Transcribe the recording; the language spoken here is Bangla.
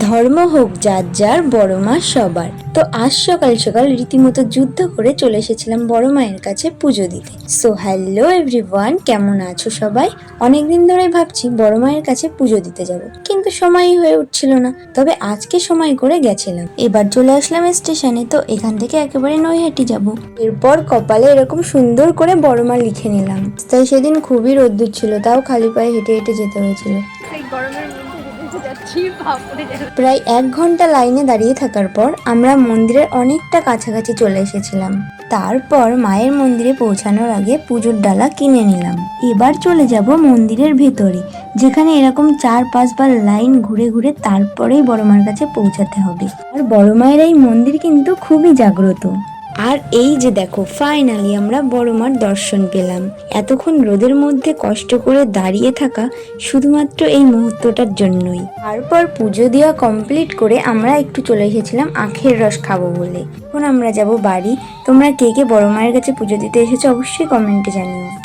ধর্ম হোক, যার যার, বড় মা সবার। তো আজ সকাল সকাল রীতিমতো যুদ্ধ করে চলে এসেছিলাম বড় মায়ের কাছে পুজো দিতে। সো হ্যালো এভরিওয়ান কেমন আছো সবাই? অনেকদিন ধরে ভাবছি বড় মায়ের কাছে পুজো দিতে যাব, কিন্তু সময়ই হয়ে উঠছিল না। তবে আজকে সময় করে গেছিলাম। এবার চলে আসলাম স্টেশনে তো এখান থেকে একেবারে নৈহাটি যাব। এরপর কপালে এরকম সুন্দর করে বড় মা লিখে নিলাম। তাই সেদিন খুবই রোদ্দুর ছিল, তাও খালি পায়ে হেঁটে হেঁটে যেতে হয়েছিল। গরমের প্রায় এক ঘণ্টা লাইনে দাঁড়িয়ে থাকার পর আমরা মন্দিরের অনেকটা কাছাকাছি চলে এসেছিলাম। তারপর মায়ের মন্দিরে পৌঁছানোর আগে পুজোর ডালা কিনে নিলাম। এবার চলে যাব মন্দিরের ভেতরে, যেখানে এরকম চার পাঁচবার লাইন ঘুরে ঘুরে তারপরেই বড় মার কাছে পৌঁছাতে হবে। আর বড় মায়ের এই মন্দির কিন্তু খুবই জাগ্রত। আর এই যে দেখো ফাইনালি আমরা বড় মার দর্শন পেলাম। এতক্ষণ রোদের মধ্যে কষ্ট করে দাঁড়িয়ে থাকা শুধুমাত্র এই মুহূর্তটার জন্যই। তারপর পুজো দেওয়া কমপ্লিট করে আমরা একটু চলে এসেছিলাম আখের রস খাব বলে। এখন আমরা যাব বাড়ি। তোমরা কে কে বড় মায়ের কাছে পুজো দিতে এসেছ অবশ্যই কমেন্টে জানিও।